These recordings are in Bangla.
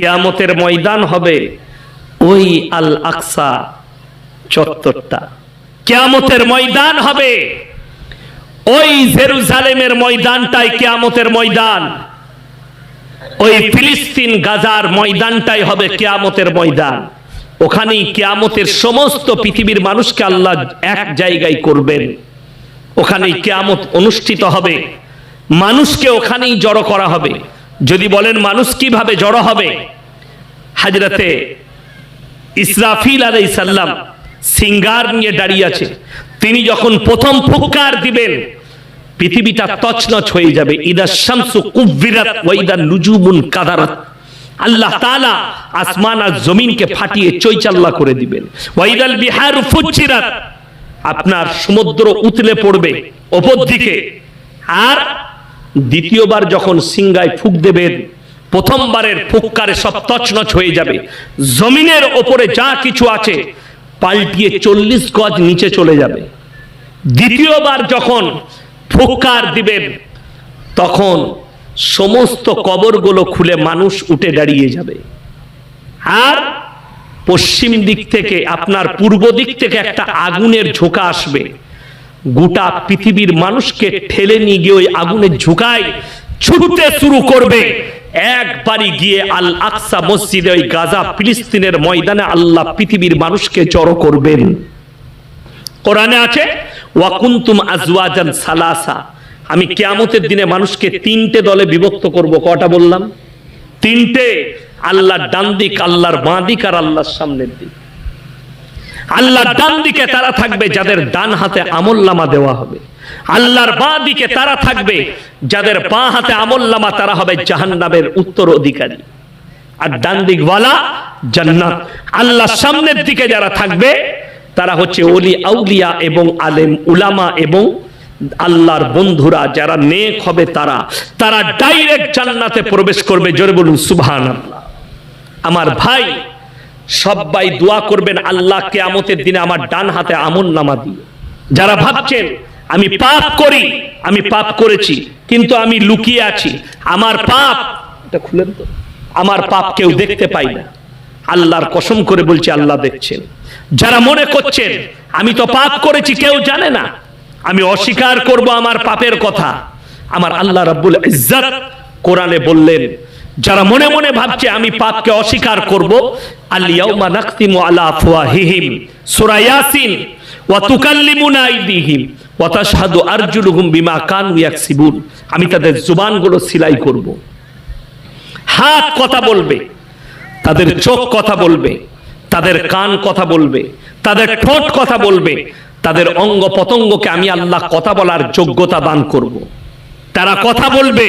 কেয়ামতের ময়দান হবে। ওই আল আকসা চত্বরটা। কেয়ামতের ময়দান হবে। ওই জেরুজালেমের ময়দানটাই কেয়ামতের ময়দান। ওই ফিলিস্তিন গাজার ময়দানটাই হবে কেয়ামতের ময়দান। ওখানেই কেয়ামতের সমস্ত পৃথিবীর মানুষকে আল্লাহ এক জায়গায় করবেন। ওখানেই কেয়ামত অনুষ্ঠিত হবে। মানুষকে ওখানেই জড়ো করা হবে। যদি বলেন মানুষ কীভাবে জড়ো হবে? হাজরাতে ইসরাফিল আলাই সাল্লাম সিঙ্গার নিয়ে দাঁড়িয়ে আছে। তিনি যখন প্রথম ফুৎকার দিবেন, পৃথিবীটা তছনছ হয়ে যাবে। ইদা শামসু কুব্বিরাত ওয়া ইদা নুজুমুন কাদারাত। আল্লাহ তাআলা আসমান আর জমিনকে ফাটিয়ে চৈচাল্লা করে দিবেন। ওয়াইদাল বিহার ফুজ্জিরাত। আপনার সমুদ্র উতলে পড়বে, ওপর দিকে। আর দ্বিতীয়বার যখন সিংগায় ফুক দেবেন প্রথমবারের ফুৎকারে সব তছনছ হয়ে যাবে। জমিনের ওপরে যা কিছু আছে, পাল্টিয়ে চল্লিশ গজ নিচে চলে যাবে। দ্বিতীয়বার যখন ফুৎকার দিবেন তখন সমস্ত কবরগুলো খুলে মানুষ উঠে দাঁড়িয়ে যাবে। আর পশ্চিম দিক থেকে, আপনার পূর্ব দিক থেকে একটা আগুনের ঝোঁকা আসবে। গোটা পৃথিবীর মানুষকে ঠেলে নিয়ে গিয়ে ওই আগুনের ঝোঁকায় ছুটতে শুরু করবে। একবারই গিয়ে আল আকসা ওই গাজা ফিলিস্তিনের ময়দানে আল্লাহ পৃথিবীর মানুষকে জড়ো করবেন। কোরআনে আছে ওয়াকুন্তুম আজওয়াজান সালাসা। আমি কিয়ামতের দিনে মানুষকে তিনটে দলে বিভক্ত করব। কটা বললাম? তিনটে। আল্লাহর ডান দিক, আল্লাহর বাঁ দিক আর আল্লাহর সামনের দিক। আল্লাহর ডান দিকে তারা থাকবে যাদের ডান হাতে আমলনামা দেওয়া হবে। আল্লাহর বাঁ দিকে তারা থাকবে যাদের বাঁ হাতে আমলনামা তারা হবে জাহান্নামের উত্তর অধিকারী। আর ডান দিকওয়ালা জান্নাত। আল্লাহর সামনের দিকে যারা থাকবে, তারা হচ্ছে ওলি আউলিয়া এবং আলেম উলামা এবং আল্লাহর বন্ধুরা যারা নেক হবে তারা। তারা ডাইরেক্ট জান্নাতে প্রবেশ করবে। জোরে বলুন সুবহান আল্লাহ আমার ভাই সবাই দোয়া করবেন আল্লাহ কেয়ামতের দিনে আমার ডান হাতে আমল নামা দিয়ে। যারা ভাবছেন, আমি পাপ করি, আমি পাপ করেছি, কিন্তু আমি লুকিয়ে আছি, আমার পাপ, এটা খুলেন তো, আমার পাপ কেউ দেখতে পাই না। আল্লাহর কসম করে বলছি, আল্লাহ দেখছেন। যারা মনে করছেন, আমি তো পাপ করেছি, কেউ জানে না। আমি অস্বীকার করব আমার পাপের কথা। আমার আল্লাহ রাব্বুল ইজ্জত কোরআনে বললেন যারা মনে মনে ভাবছে আমি পাপকে অস্বীকার করব ওয়া বিমা আমি তাদের জুবানগুলো সিলাই করব হাত কথা বলবে, তাদের চোখ কথা বলবে, তাদের কান কথা বলবে, তাদের ঠোঁট কথা বলবে, তাদের অঙ্গ পতঙ্গকে আমি আল্লাহ কথা বলার যোগ্যতা দান করব। তারা কথা বলবে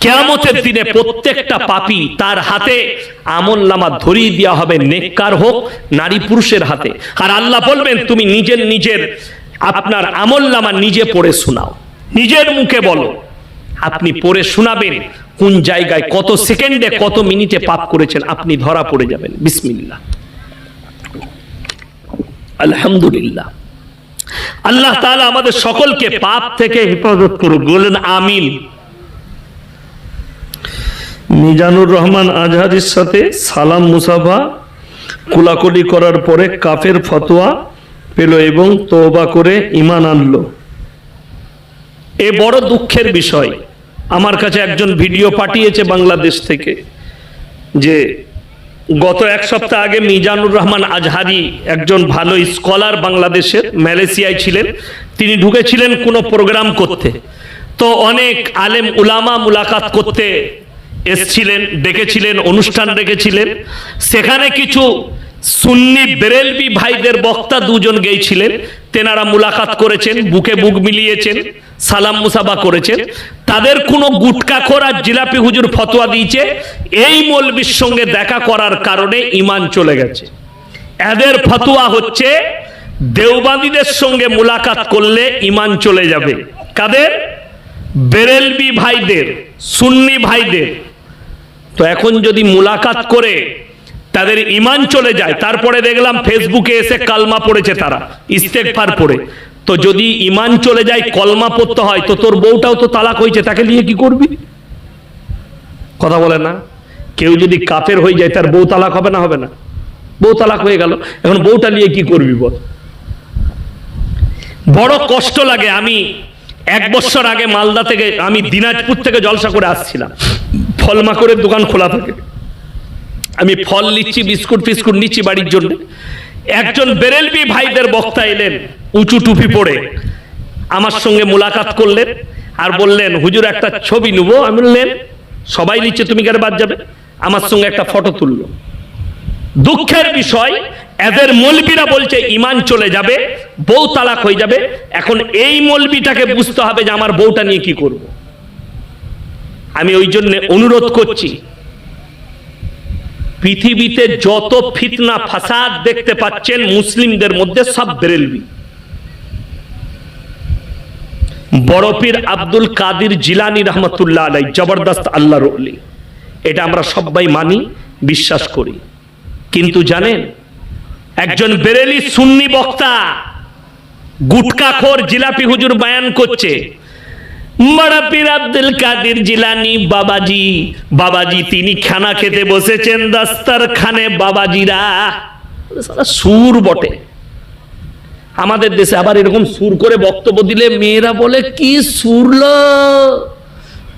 কেয়ামতের দিনে প্রত্যেকটা পাপী তার হাতে আমল নামা ধরিয়ে দেওয়া হবে, নেককার হোক, নারী পুরুষের হাতে। আর আল্লাহ বলবেন, তুমি নিজের নিজের আপনার আমল নামা নিজে পড়ে শোনাও। নিজের মুখে বলো, আপনি পড়ে শোনাবেন, কোন জায়গায় কত সেকেন্ডে, কত মিনিটে পাপ করেছেন, আপনি ধরা পড়ে যাবেন। বিসমিল্লাহ। আলহামদুলিল্লাহ। আল্লাহ তাআলা আমাদের সকলকে পাপ থেকে হেফাজত করুক। বলেন আমিন। মিজানুর রহমান আজহারির সাথে সালাম মুসাফা, কোলাকুলি করার পরে কাফের ফতোয়া পেল এবং তওবা করে ইমান আনলো। এ বড় দুঃখের বিষয়। আমার কাছে একজন ভিডিও পাঠিয়েছে বাংলাদেশ থেকে যে গত এক সপ্তাহ আগে মিজানুর রহমান আজহারি একজন ভালো স্কলার বাংলাদেশের মালয়েশিয়ায় ছিলেন। তিনি ঢুকেছিলেন কোনো প্রোগ্রাম করতে। তো অনেক আলেম উলামা মুলাকাত করতে এসছিলেন, ডেকেছিলেন, অনুষ্ঠান ডেকেছিলেন। সেখানে কিছু সুন্নি বেরেলবি ভাইদের বক্তা দুজন গেছিলেন তেনারা মুলাকাত করেছেন, বুকে বুক মিলিয়েছেন, সালাম মুসাফা করেছেন। তাদের কোনো গুটকা খোর জিলাপি হুজুর ফতোয়া দিয়েছে। এই মৌলবীর সঙ্গে দেখা করার কারণে ইমান চলে গেছে। এদের ফতোয়া হচ্ছে দেওবাদীদের সঙ্গে মুলাকাত করলে ইমান চলে যাবে। কাদের? বেরেলবি ভাইদের, সুন্নি ভাইদের। তো এখন যদি মুলাকাত করে, তাদের ইমান চলে যায়, তারপরে দেখলাম ফেসবুকে এসে কালমা পড়েছে তারা ইস্তেকফার পড়ে। তো যদি ইমান চলে যায়, কলমা পড়তে হয়, তো তোর বউটাও তো তালাক হয়েছে, তাকে নিয়ে কি করবি? কথা বলে না। কেউ যদি কাফের হয়ে যায়, তার বউ তালাক হবে না হবে না। বউ তালাক হয়ে গেল, এখন বউটা নিয়ে কি করবি বল? বড় কষ্ট লাগে। আমি এক বছর আগে মালদা থেকে, আমি দিনাজপুর থেকে জলসা করে আসছিলাম। ফল মাকড়ের দোকান খোলা থাকে। আমি ফল নিচ্ছি, বিস্কুট ফিস্কুট নিচ্ছি বাড়ির জন্য। একজন বেরেলবি ভাইদের বক্তা এলেন, উঁচু টুপি পরে। আমার সঙ্গে মোলাকাত করলেন আর বললেন, হুজুর, একটা ছবি নেব। আমি বললেন সবাই নিচ্ছে, তুমি কেন বাদ যাবে? আমার সঙ্গে একটা ফটো তুললো। দুঃখের বিষয়, এদের মলবিরা বলছে ইমান চলে যাবে, বউ তালাক হয়ে যাবে। এখন এই মলবিটাকে বুঝতে হবে যে আমার বউটা নিয়ে কি করব। আমি ওই জন্য অনুরোধ করছি, পৃথিবীতে যত ফিতনা, ফাসাদ দেখতে পাচ্ছেন মুসলিমদের মধ্যে সব বেরেলবি। বড়পীর আব্দুল কাদির জিলানি রহমতুল্লাহ আলাই জবরদস্ত আল্লাহর অলি এটা আমরা সবাই মানি, বিশ্বাস করি। কিন্তু জানেন, একজন বেরেলি সুন্নি বক্তা গুটকাখোর জিলাপি হুজুর বয়ান করছে বড়পীর আব্দুল কাদির জিলানি বাবাজি। বাবাজি তিনি খানা খেতে বসেছেন দাস্তার বাবাজিরা। সুর বটে। আমাদের দেশে আবার এরকম সুর করে বক্তব্য দিলে মেয়েরা বলে, কি সুরলো,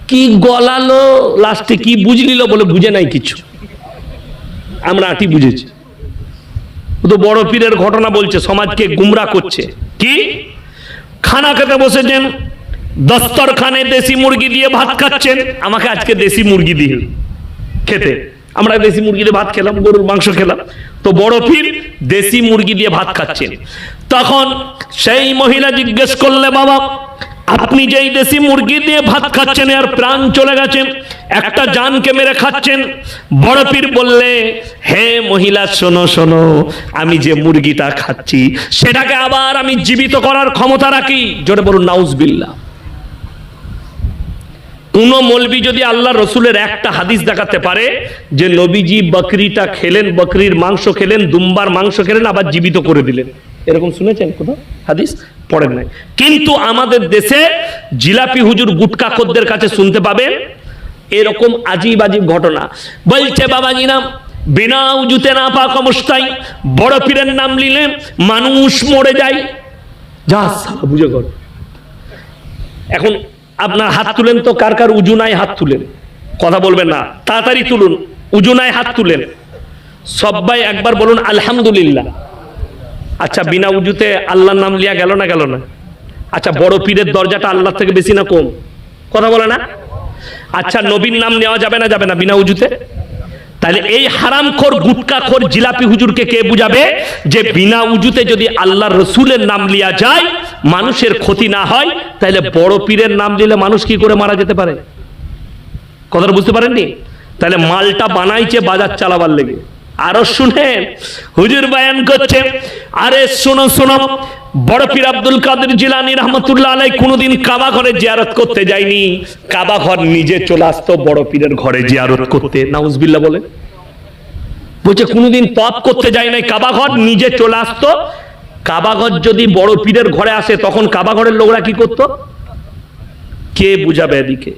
কি গলালো, লাস্টে কি বুঝলিল বলে বুঝে নাই কিছু। আমরা আটি বুঝেছি। ও তো বড় পীরের ঘটনা বলছে, সমাজকে গুমরা করছে। কি? খানা খেতে বসেছেন দস্তরখানে দেশি মুরগি দিয়ে ভাত খাচ্ছেন। আমাকে আজকে দেশি মুরগি দিয়ে খেতে। আমরা দেশি মুরগি দিয়ে ভাত খেলাম, গরুর মাংস খেলাম। তো বড় পীর দেশি মুরগি দিয়ে ভাত খাচ্ছেন। তখন সেই মহিলা জিজ্ঞেস করলে, বাবা, আপনি যেই দেশি মুরগি দিয়ে ভাত খাচ্ছেন আর প্রাণ চলে গেছেন একটা জানকে মেরে খাচ্ছেন। বড় পীর বললে, হে মহিলা, শোনো শোনো, আমি যে মুরগিটা খাচ্ছি, সেটাকে আবার আমি জীবিত করার ক্ষমতা রাখি। জোরে বলুন নাউজবিল্লা কোন মলবি যদি আল্লাহ রসুলের একটা হাদিস দেখাতে পারে যে নবীজি বকরিটা খেলেন, বকরির মাংস খেলেন, দুম্বার মাংস খেলেন, আবার জীবিত করে দিলেন। এরকম শুনেছেন কোথাও হাদিস? পড়েন নাই। কিন্তু আমাদের দেশে জিলাপি হুজুর গুটকা খদ্দের কাছে শুনতে পাবেন, এরকম আজিব আজিব ঘটনা। বলছে, বাবাজি নাম বিনা উজুতে না পাক অবস্থায় বড় পীরের নাম নিলে মানুষ মরে যায়। যা বুঝে কর এখন আপনার হাত তুলেন তো কার কার উজুনায় হাত তুলেন? কথা বলবেন না। তাড়াতাড়ি তুলুন উজুনায় হাত তুলেন। সবাই একবার বলুন, আলহামদুলিল্লাহ। আচ্ছা বিনা উজুতে আল্লাহর নাম লিয়া গেল না গেল না? আচ্ছা বড় পীরের দরজাটা আল্লাহ থেকে বেশি না কম? কথা বলে না? আচ্ছা নবীর নাম নেওয়া যাবে না যাবে না বিনা উজুতে? তাহলে এই হারামখোর, গুটকাখোর, জিলাপি হুজুরকে কে বুঝাবে? যে বিনা উজুতে যদি আল্লাহর রসুলের নাম লিয়া যায় মানুষের ক্ষতি না হয় তাহলে বড় পীরের নাম দিলে মানুষ কি করে মারা যেতে পারে? কথাটা বুঝতে পারেননি? তাহলে মালটা বানাইছে বাজার চালাবার লেগে। আরও শুনেন, হুজুর বায়ান করছে, আরে শোনো শোনো, বড় পীর আব্দুল কাদের জিলানি রহমতুল্লাহ আলাই কোনোদিন কাবা ঘরে জিয়ারত করতে যায়নি। কাবা ঘর নিজে চলে আসতো বড় পীরের ঘরে জিয়ারত করতে। নাউজবিল্লাহ বলে বলছে, কোনোদিন তপ করতে যায় নাই কাবা ঘর নিজে চলে আসতো কাবা ঘর যদি বড় পীরের ঘরে আসে, তখন কাবা ঘরের লোকরা কি করতো? কে বুঝাবে এদিকে?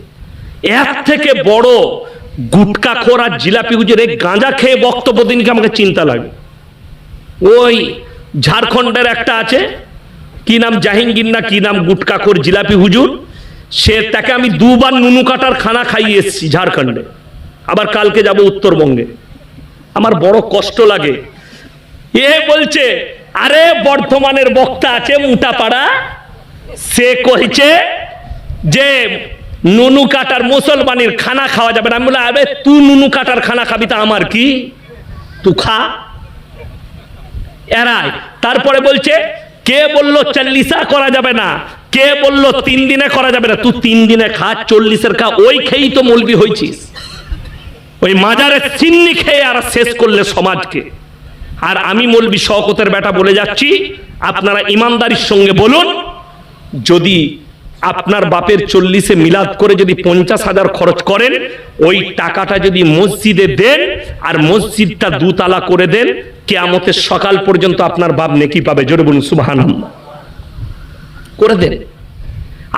এক থেকে বড় গুটকা খোর আর জিলাপি হুজুর এই গাঁজা খেয়ে বক্তব্য দিনকে আমাকে চিন্তা লাগে? ওই ঝাড়খণ্ডের একটা আছে, কি নাম জাহিঙ্গীর না কি নাম গুটকা খোর জিলাপি হুজুর? সে তাকে আমি দুবার নুনু কাটার খানা খাইয়ে এসেছি ঝাড়খণ্ডে। আবার কালকে যাব উত্তরবঙ্গে। আমার বড় কষ্ট লাগে। এ বলছে আরে বর্ধমানের বক্তা আছে মুটাপাড়া, সে কইছে যে নুনু কাটার মুসলমানের খানা খাওয়া যাবে না। আমি বলে আবে তুই নুনু কাটার খানা খাবি তা আমার কি? তুই খা। এরাই তারপরে বলছে, কে বলল চল্লিশা করা যাবে না? কে বলল তিন দিনে করা যাবে না? তুই তিন দিনে খা, চল্লিশের খা, ওই খেয়েই তো মলবি হয়েছিস। ওই মাজারে চিন্নি খেয়ে আর শেষ করলে সমাজকে। আর আমি মৌলবি শওকতের বেটা বলে যাচ্ছি, আপনারা ইমানদারির সঙ্গে বলুন, যদি আপনার বাপের চল্লিশে মিলাদ করে যদি পঞ্চাশ হাজার খরচ করেন, ওই টাকাটা যদি মসজিদে দেন আর মসজিদটা দুতলা করে দেন, কেয়ামতের সকাল পর্যন্ত আপনার বাপ নেকি পাবে, জোরে বলুন সুবাহান করে দেন।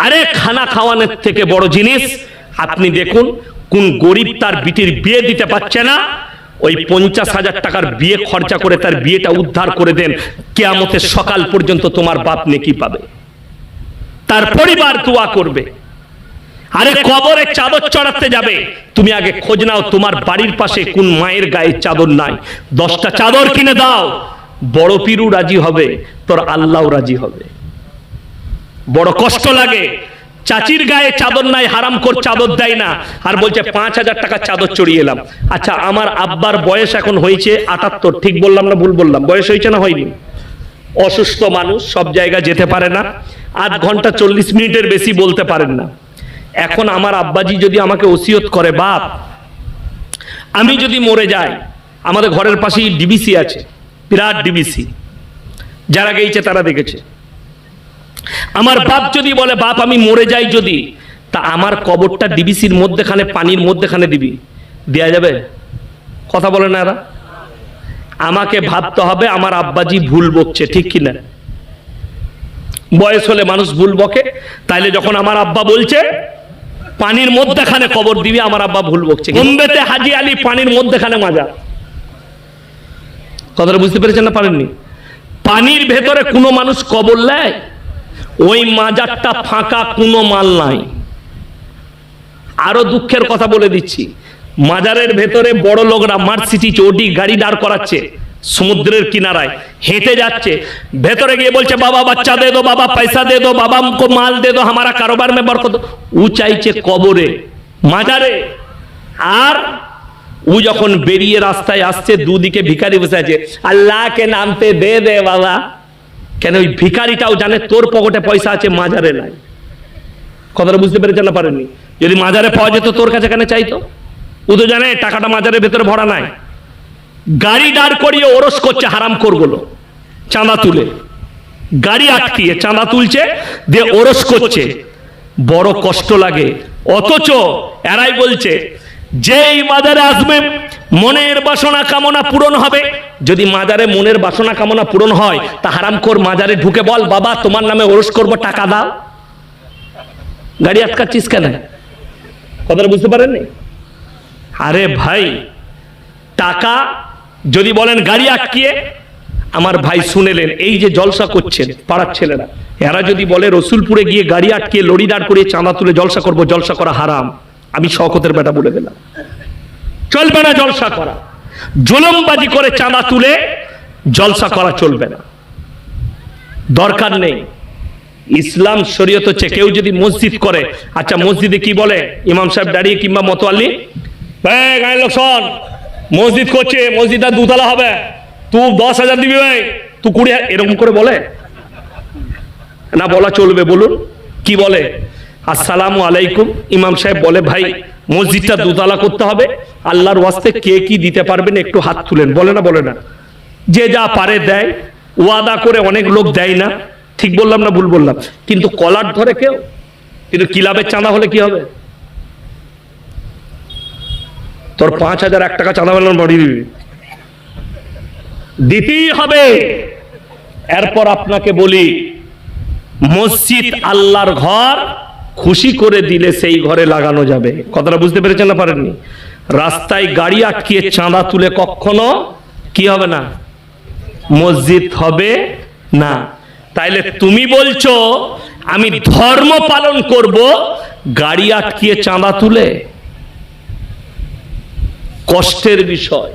আরে খানা খাওয়ানোর থেকে বড় জিনিস, আপনি দেখুন, কোন গরিব তার বিটির বিয়ে দিতে পারছে না ওই পঞ্চাশ হাজার টাকার বিয়ে খরচা করে তার বিয়েটা উদ্ধার করে দেন। কেয়ামতের সকাল পর্যন্ত তোমার বাপ নেকি পাবে। তার পরিবার দোয়া করবে। আরে কবরে চাদর চড়াতে যাবে। তুমি আগে খোঁজ নাও তোমার বাড়ির পাশে কোন মায়ের গায়ে চাদর নাই। দশটা চাদর কিনে দাও। বড় পিরু রাজি হবে, তোর আল্লাহ রাজি হবে। বড় কষ্ট লাগে। চাচির গায়ে চাদর নাই, হারাম কর চাদর দেয় না। আর বলছে, পাঁচ হাজার টাকা চাদর চড়িয়ে এলাম। আচ্ছা আমার আব্বার বয়স এখন হয়েছে আটাত্তর। ঠিক বললাম না ভুল বললাম? বয়স হয়েছে না হয়নি? অসুস্থ মানুষ, সব জায়গায় যেতে পারে না। আধ ঘণ্টা চল্লিশ মিনিটের বেশি বলতে পারেন না। এখন আমার আব্বাজি যদি আমাকে ওসিয়ত করে, বাপ, আমি যদি মরে যাই, আমাদের ঘরের পাশেই ডিবিসি আছে, বিরাট ডিবিসি। যারা গেছে তারা দেখেছে। আমার বাপ যদি বলে, বাপ, আমি মরে যাই যদি, তা আমার কবরটা ডিবিসির মধ্যেখানে, পানির মধ্যেখানে দিবি। দেয়া যাবে? কথা বলে না এরা? আমাকে ভাবতে হবে আমার আব্বাজি ভুল বকছে, ঠিক কিনা? বয়স হলে মানুষ ভুল বকে, তাইলে যখন আমার আব্বা বলছে, পানির মধ্যেখানে কবর দিবি, আমার আব্বা ভুল বকছে। বোম্বেতে হাজি আলী পানির মধ্যেখানে মাজা। কথাটা বুঝতে পেরেছেন না পারেননি? পানির ভেতরে কোনো মানুষ কবর নেয়? ওই মাজারটা ফাঁকা, কোনো মাল নাই। আরও দুঃখের কথা বলে দিচ্ছি। মাজারের ভেতরে বড় লোকরা মার্সিটি চৌটি গাড়ি দাঁড় করাচ্ছে সমুদ্রের কিনারায়, হেঁটে যাচ্ছে। ভেতরে গিয়ে বলছে, বাবা, বাচ্চা দে দো, বাবা, পয়সা দে দো, বাবা, আমকো মাল দে দো আমারা কারোবার মে বরকত উ চাইছে কবরে, মাজারে। আর ও যখন বেরিয়ে রাস্তায় আসছে, দুদিকে ভিখারি বসে আছে, আল্লাহকে নামতে দে দে, বাবা। কেন ওই ভিখারিটাও জানে তোর পকেটে পয়সা আছে, মাজারে নাই। কথাটা বুঝতে পেরেছেন না পারেননি? যদি মাজারে পাওয়া যেত, তোর কাছে কেন চাইতো? ও তো জানে টাকাটা মাজারের ভেতরে ভরা নাই। গাড়ি দাঁড় করিয়ে ওরস করছে হারাম করগুলো, চাঁদা তুলে। গাড়ি আটকিয়ে চাঁদা তুলছে, দিয়ে ওরস করছে। বড় কষ্ট লাগে। অথচ এরাই বলছে, যেই মাজারে আসবে মনের বাসনা কামনা পূরণ হবে। যদি মাজারে মনের বাসনা কামনা পূরণ হয়, তা হারাম কর মাজারে ঢুকে বল, বাবা, তোমার নামে ওরস করব, টাকা দাও। গাড়ি আটকাচ্ছিস কেন? কথাটা বুঝতে পারেননি? আরে ভাই, টাকা যদি বলেন গাড়ি আটকিয়ে, আমার ভাই শুনেলেন, এই যে জলসা করছেন পাড়ার ছেলেরা, এরা যদি বলে রসুলপুরে গিয়ে গাড়ি আটকিয়ে, লড়ি দাঁড় করিয়ে চাঁদা তুলে জলসা করব, জলসা করা হারাম। আমি শকতের বেটা বলে দিলাম। চলবে না জলসা করা। জুলমবাজি করে চাঁদা তুলে জলসা করা চলবে না। দরকার নেই। ইসলাম শরীয়ত হচ্ছে কেউ যদি মসজিদ করে আচ্ছা মসজিদে কি বলে? ইমাম সাহেব দাঁড়িয়ে কিংবা মতোয়াল্লি? গায়ের লোক শোন, মসজিদ করছে, মসজিদটা দুতলা হবে। তুই দশ হাজার দিবি ভাই তুই কুড়ি এরকম করে বলে? না, বলা চলবে, বলুন। কি বলে? আসসালামু আলাইকুম। ইমাম সাহেব বলে, ভাই মসজিদটা দুতলা করতে হবে। আল্লাহর ওয়াস্তে কে কি দিতে পারবেন একটু হাত তুলেন। বলে না বলে না। যে যা পারে দেয়। ওয়াদা করে অনেক লোক দেয় না। ঠিক বললাম না, ভুল বললাম? কিন্তু কলার ধরে কেউ? কিন্তু কিলাবের চাঁদা হলে কি হবে? তোর পাঁচ হাজার এক টাকা চাঁদা বেলার বাড়ি দিবি। দিতেই হবে। এরপর আপনাকে বলি, মসজিদ আল্লাহর ঘর খুশি করে দিলে সেই ঘরে লাগানো যাবে। কথাটা বুঝতে পেরেছেন না পারেননি? রাস্তায় গাড়ি আটকিয়ে চাঁদা তুলে কখনো কি হবে না? মসজিদ হবে না। তাইলে তুমি বলছো, আমি ধর্ম পালন করব গাড়ি আটকিয়ে চাঁদা তুলে? কষ্টের বিষয়।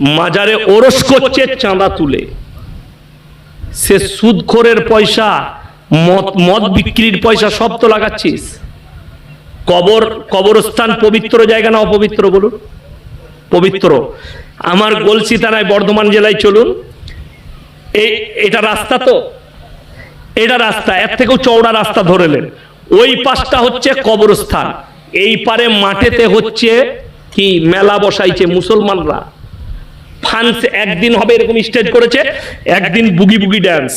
মাজারে ওরস করছে চাঁদা তুলে। সে সুদখোরের পয়সা মদ মদ বিক্রির পয়সা সব তো লাগাচ্ছিস। কবর, কবরস্থান পবিত্র জায়গা না অপবিত্র বলুন? পবিত্র। আমার গলসি থানায় বর্ধমান জেলায় চলুন। এই এটা রাস্তা তো। এটা রাস্তা, এর থেকেও চওড়া রাস্তা ধরেলেন ওই পাশটা হচ্ছে কবরস্থান। এই পারে মাঠেতে হচ্ছে কি মেলা বসাইছে মুসলমানরা। ফান্স একদিন হবে এরকম স্টেজ করেছে, একদিন বুগি বুগি ড্যান্স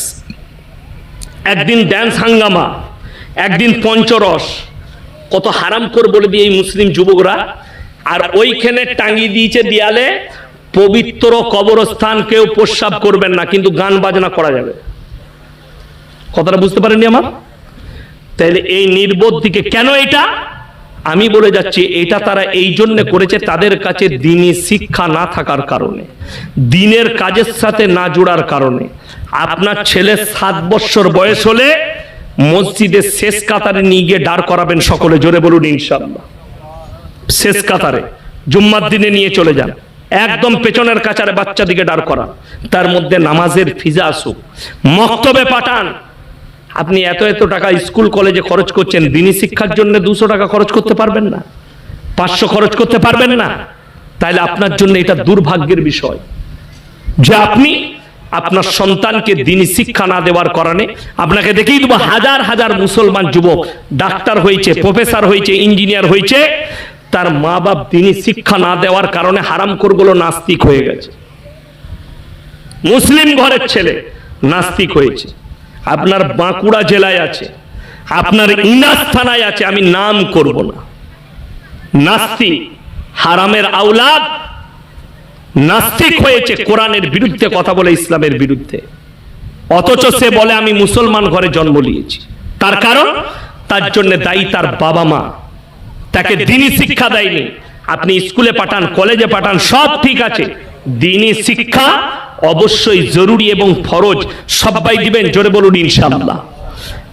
একদিন ড্যান্স হাঙ্গামা, একদিন পঞ্চরস। কত হারাম কর বলে দিয়ে এই মুসলিম যুবকরা। আর ওইখানে টাঙ্গি দিয়েছে দেয়ালে, পবিত্র কবরস্থান কেউ প্রস্রাব করবেন না, কিন্তু গান বাজনা করা যাবে। কথাটা বুঝতে পারেননি আমার? তাহলে এই নির্বোধ দিকে কেন এটা? আমি বলে যাচ্ছি, এটা তারা এই জন্য করেছে তাদের কাছে দিনই শিক্ষা না থাকার কারণে, দিনের কাজের সাথে না জোড়ার কারণে। আপনার ছেলে সাত বছর বয়স হলে মসজিদের শেষ কাতারে নিয়ে গিয়ে দাঁড় করাবেন সকলে, জোরে বলুন ইনশাল্লাহ শেষ কাতারে, জুম্মার দিনে নিয়ে চলে যান, একদম পেছনের কাছারে বাচ্চা দিকে দাঁড় করা তার মধ্যে নামাজের ফিজা আসুক, মক্তবে পাঠান আপনি এত এত টাকা স্কুল, কলেজে খরচ করছেন, দিনী শিক্ষার জন্য দুশো টাকা খরচ করতে পারবেন না, পাঁচশো খরচ করতে পারবেন না। তাহলে আপনার জন্য এটা দুর্ভাগ্যের বিষয়। যে আপনি আপনার সন্তানকে দিনী শিক্ষা না দেওয়ার কারণে আপনাকে দেখেই দেবো হাজার হাজার মুসলমান যুবক ডাক্তার হয়েছে, প্রফেসর হয়েছে, ইঞ্জিনিয়ার হয়েছে, তার মা বাপ দিনী শিক্ষা না দেওয়ার কারণে হারাম করগুলো নাস্তিক হয়ে গেছে। মুসলিম ঘরের ছেলে নাস্তিক হয়েছে। আপনার বাঁকুড়া জেলায় আছে। আপনার ইনাস থানায় আছে আমি নাম করব না। নাস্তিক হারামের আওলাদ নাস্তিক হয়েছে কোরআনের বিরুদ্ধে কথা বলে ইসলামের বিরুদ্ধে। অথচ সে বলে আমি মুসলমান ঘরে জন্ম নিয়েছি। তার কারণ তার জন্য দায়ী তার বাবা মা। তাকে দিনই শিক্ষা দেয়নি। আপনি স্কুলে পাঠান কলেজে পাঠান সব ঠিক আছে। দিনই শিক্ষা অবশ্যই জরুরি এবং ফরজ। সবাই দিবেন, জোরে বলুন ইনশাআল্লাহ।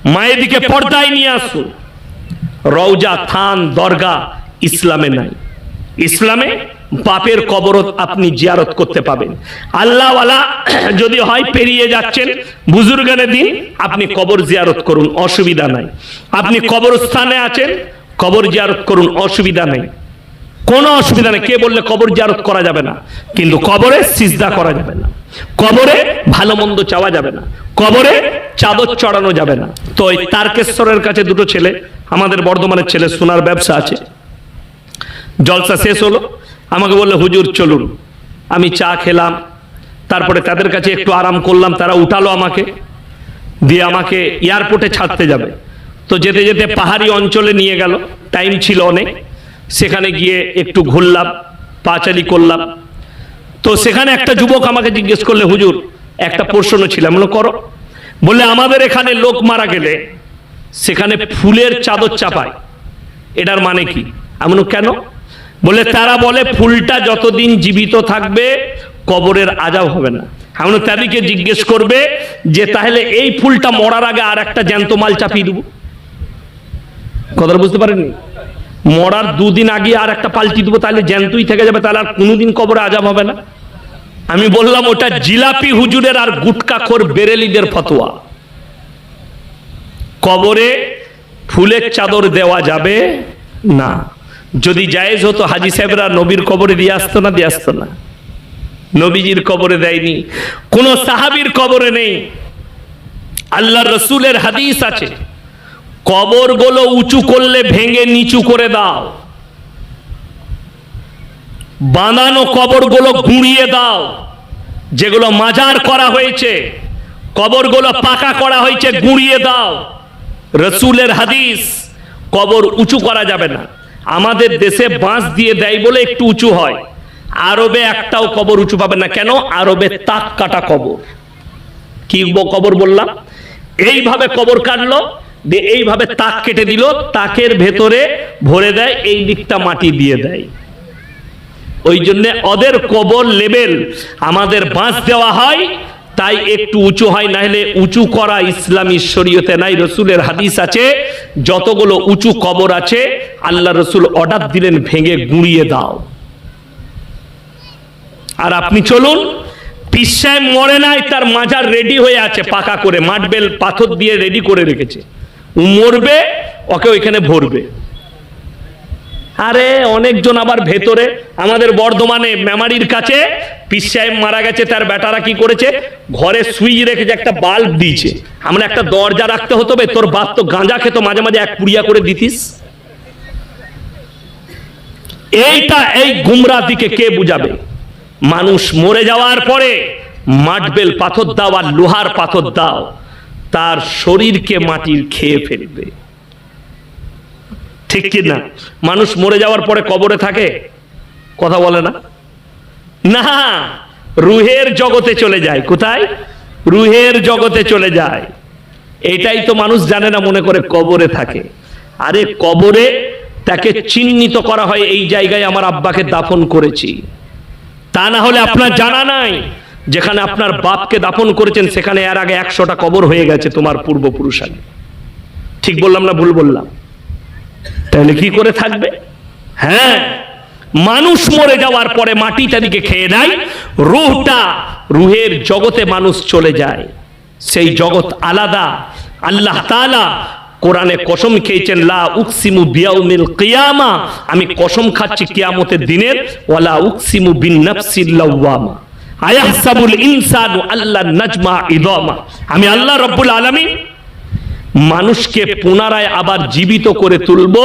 মায়ের দিকে পর্দায় নিয়ে আসুন। রওজা, থান দরগা ইসলামে নাই। ইসলামে বাপের কবরত আপনি জিয়ারত করতে পাবেন। আল্লাহওয়ালা যদি হয় পেরিয়ে যাচ্ছেন বুজুর্গানের দিন আপনি কবর জিয়ারত করুন, অসুবিধা নাই। আপনি কবরস্থানে আছেন, কবর জিয়ারত করুন, অসুবিধা নেই। কোনো অসুবিধা নেই। কে বললে কবর জিয়ারত করা যাবে না? কিন্তু কবরে সিজদা করা যাবে না। কবরে ভালো মন্দ চাওয়া যাবে না। কবরে চাদর চড়ানো যাবে না। তো ওই তারকেশ্বরের কাছে দুটো ছেলে, আমাদের বর্ধমানের ছেলে সোনার ব্যবসা আছে। জলসা শেষ হলো। আমাকে বলল, হুজুর, চলুন। আমি চা খেলাম। তারপরে তাদের কাছে একটু আরাম করলাম। তারা উঠালো আমাকে। দিয়ে আমাকে এয়ারপোর্টে ছাড়তে যাবে। তো যেতে যেতে পাহাড়ি অঞ্চলে নিয়ে গেল। টাইম ছিল অনেক। সেখানে গিয়ে একটু ঘুরলাম, পাচালি করলাম। তো সেখানে একটা যুবক আমাকে জিজ্ঞেস করলে, হুজুর, একটা প্রশ্ন ছিল। আমি করো। বলে আমাদের এখানে লোক মারা গেলে সেখানে ফুলের চাদর চাপায়। এটার মানে কি? আমি কেন? বলে তারা বলে, ফুলটা যতদিন জীবিত থাকবে, কবরের আজাব হবে না। আমি তাদেরকে জিজ্ঞেস করবে যে, তাহলে এই ফুলটা মরার আগে আর একটা জ্যান্ত মাল চাপিয়ে দেবো? কথাটা বুঝতে পারেননি? মরার দুদিন আগে আর একটা পাল্টি দেবো, তাহলে জ্যান্তই থেকে যাবে, তাহলে আর কোনোদিন কবরে আজাব হবে না। আমি বললাম, ওটা জিলাপি হুজুরের আর গুটকা খোর বেরেলিদের ফতোয়া। কবরে ফুলের চাদর দেওয়া যাবে? না। যদি জায়েজ হতো, হাজি সাহেবরা নবীর কবরে দিয়ে আসতো না, দিয়ে আসতো না। নবীজির কবরে দেয়নি। কোন সাহাবীর কবরে নেই। আল্লাহ রসুলের হাদিস আছে। কবরগুলো উঁচু করলে ভেঙে নিচু করে দাও। বাঁধানো কবরগুলো গুঁড়িয়ে দাও। যেগুলো মাজার করা হয়েছে, কবরগুলো পাকা করা হয়েছে, গুঁড়িয়ে দাও। রসুলের হাদিস, কবর উঁচু করা যাবে না। আমাদের দেশে বাঁশ দিয়ে দেয় বলে একটু উঁচু হয়। আরবে একটাও কবর উঁচু পাবে না। কেন? আরবে তাক কাটা কবর। কি কবর বললাম? এইভাবে কবর কাটলো দিয়ে এইভাবে তাক কেটে দিল, তাকের ভেতরে ভরে দেয়, এই দিকটা মাটি দিয়ে দেয়। ওই জন্য ওদের কবর লেভেল আমাদের বাঁশ দেওয়া হয়, তাই একটু উঁচু হয় না হলে উঁচু করা ইসলামী শরীয়তে নাই, রসুলের হাদিস আছে, যতগুলো উঁচু কবর আছে, আল্লাহ রসুল অর্ডার দিলেন, ভেঙে গুঁড়িয়ে দাও। আর আপনি চলুন পিসায় মরে নাই, তার মাজার রেডি হয়ে আছে, পাকা করে মাটবেল পাথর দিয়ে রেডি করে রেখেছে। মরবে, ওকে ওইখানে ভরবে। আরে, অনেকজন আবার ভেতরে, আমাদের বর্ধমানে মেমারির কাছে পিস সাহেব মারা গেছে, তার বেটারা কি করেছে? ঘরে সুইচ রেখেছে, একটা বাল্ব দিয়েছে। আমরা একটা দরজা রাখতে হতো বে, তোর বাপ তো গাঁজা খেত, মাঝে মাঝে এক পুড়িয়া করে দিতিস। এইটা এই গুমরা দিকে কে বুঝাবে? মানুষ মরে যাওয়ার পরে মাটবেল পাথর দাও আর লোহার পাথর দাও। তার শরীরকে মাটির খেয়ে ফেলবে। ঠিক কি না? মানুষ মরে যাওয়ার পরে কবরে থাকে? কথা বলে না? না, রুহের জগতে চলে যায়। কোথায়? রুহের জগতে চলে যায়। এটাই তো মানুষ জানে না, মনে করে কবরে থাকে। আরে কবরে তাকে চিহ্নিত করা হয়, এই জায়গায় আমার আব্বাকে দাফন করেছি। তা না হলে আপনার জানা নাই যেখানে আপনার বাপকে দাপন করেছেন, সেখানে এর আগে একশোটা কবর হয়ে গেছে তোমার পূর্বপুরুষ আগে ঠিক বললাম না ভুল বললাম? তাহলে কি করে থাকবে? হ্যাঁ মানুষ মরে যাওয়ার পরে মাটি তাদেরকে খেয়ে নেয়, রুহটা রুহের জগতে মানুষ চলে যায়। সেই জগৎ আলাদা। আল্লাহ তাআলা কোরআনে কসম খেয়েছেন, লা উকসিমু বিয়াউমিল কিয়ামা। আমি কসম খাচ্ছি কিয়ামতের দিনের, ওয়ালা উকসিমু বিন নাফসিল লাওয়ামা। আয়াহসাবুল ইনসানু আল্লাহ নাজমা ইদামা। আমি আল্লাহ রব্বুল আলামিন মানুষকে পুনরায় আবার জীবিত করে তুলবো।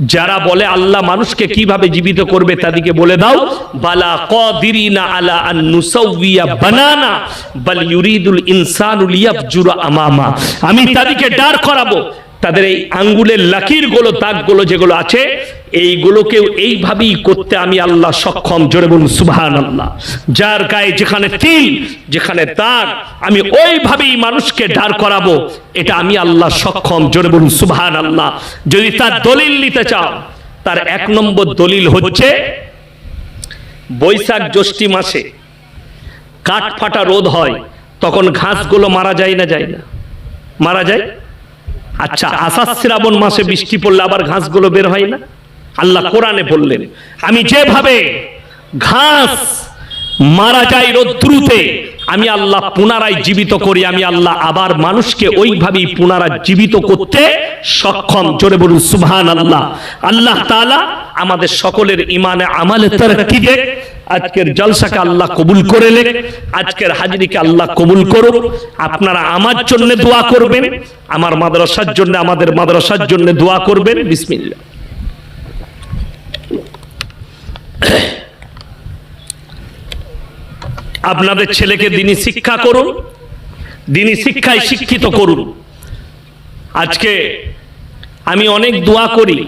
যারা বলে আল্লাহ মানুষকে কীভাবে জীবিত করবে তাদেরকে বলে দাও, বালা কাদিরিনা আলা আন নুসাউইয়া বানানা, বাল ইউরিদুল ইনসানু লিয়াফজুরা আমামা। আমি তাদেরকে ডার করাবো। তাদের এই আঙ্গুলের লাকির লাকিরগুলো দাগগুলো যেগুলো আছে এইগুলোকেও এইভাবেই করতে আমি আল্লাহ সক্ষম। জোরে বলুন সুবহান আল্লাহ যার গায়ে যেখানে তিল, যেখানে তার আমি ওইভাবেই মানুষকে দাঁড় করাবো, এটা আমি আল্লাহ সক্ষম। জোরে বলুন সুবহান আল্লাহ যদি তার দলিল নিতে চাও, তার এক নম্বর দলিল হচ্ছে, বৈশাখ জ্যৈষ্ঠী মাসে কাঠ ফাটা রোদ হয়, তখন ঘাসগুলো মারা যায় না যায় না? মারা যায়? আচ্ছা আষাঢ় শ্রাবণ মাসে বৃষ্টি পড়লে আবার ঘাসগুলো বের হয় না? আল্লাহ কোরআনে বললেন, আমি যেভাবে ঘাস মারা যায় রোদ্রুতে, আমি আল্লাহ পুনরায় জীবিত করি, আমি আল্লাহ আবার মানুষকে ওইভাবেই পুনরায় জীবিত করতে সক্ষম। জোরে বলুন সুবহান আল্লাহ আল্লাহ তাআলা আমাদের সকলের ইমানে আমালে তারাক্কি দেখ আজকের জলসাকে আল্লাহ কবুল করে লে আজকের হাজিরিকে আল্লাহ কবুল করুন আপনারা আমার জন্য দোয়া করবেন, আমার মাদ্রাসার জন্য, আমাদের মাদ্রাসার জন্য দোয়া করবেন। বিসমিল্লাহ। আপনাদের ছেলেকে দিনই শিক্ষা করুন দিনই শিক্ষায় শিক্ষিত করুন। আজকে আমি অনেক দোয়া করি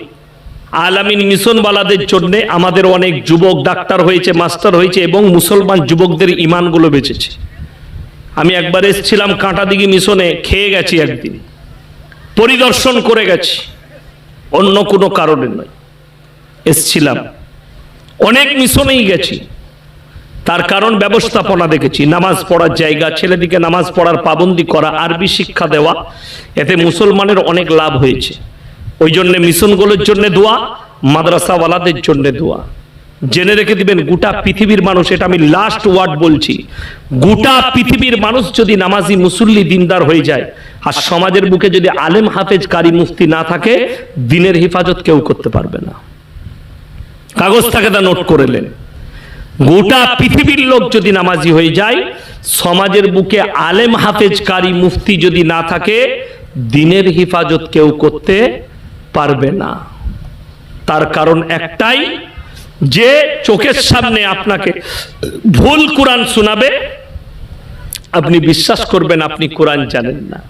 আলামিন মিশনওয়ালাদের জন্য, আমাদের অনেক যুবক ডাক্তার হয়েছে, মাস্টার হয়েছে এবং মুসলমান যুবকদের ইমানগুলো বেঁচেছে। আমি একবার এসেছিলাম কাঁটাদিঘি মিশনে, খেয়ে গেছি একদিন। পরিদর্শন করে গেছি। অন্য কোনো কারণে নয়। এসছিলাম। অনেক মিশনেই গেছি। তার কারণ ব্যবস্থাপনা দেখেছি। নামাজ পড়ার জায়গা, ছেলেদিকে নামাজ পড়ার পাবন্দি করা, আরবি শিক্ষা দেওয়া, এতে মুসলমানের অনেক লাভ হয়েছে। ওই জন্য মিশনগুলোর জন্য দোয়া, মাদ্রাসাওয়ালাদের জন্য দোয়া। জেনে রেখে দিবেন, গোটা পৃথিবীর মানুষ, এটা আমি লাস্ট ওয়ার্ড বলছি, গোটা পৃথিবীর মানুষ যদি নামাজি মুসল্লি দিনদার হয়ে যায়, আর সমাজের বুকে যদি আলেম হাফেজ কারি মুফতি না থাকে, দিনের হেফাজত কেউ করতে পারবে না। কাগজ থাকে তা নোট করে নেন। গোটা পৃথিবীর লোক যদি নামাজি হয়ে যায়, সমাজের বুকে আলেম হাফেজ কারি মুফতি যদি না থাকে, দিনের হিফাজত কেউ করতে পারবে না। তার কারণ একটাই, যে চোখের সামনে আপনাকে ভুল কোরআন শোনাবে, আপনি বিশ্বাস করবেন আপনি কোরআন জানেন না।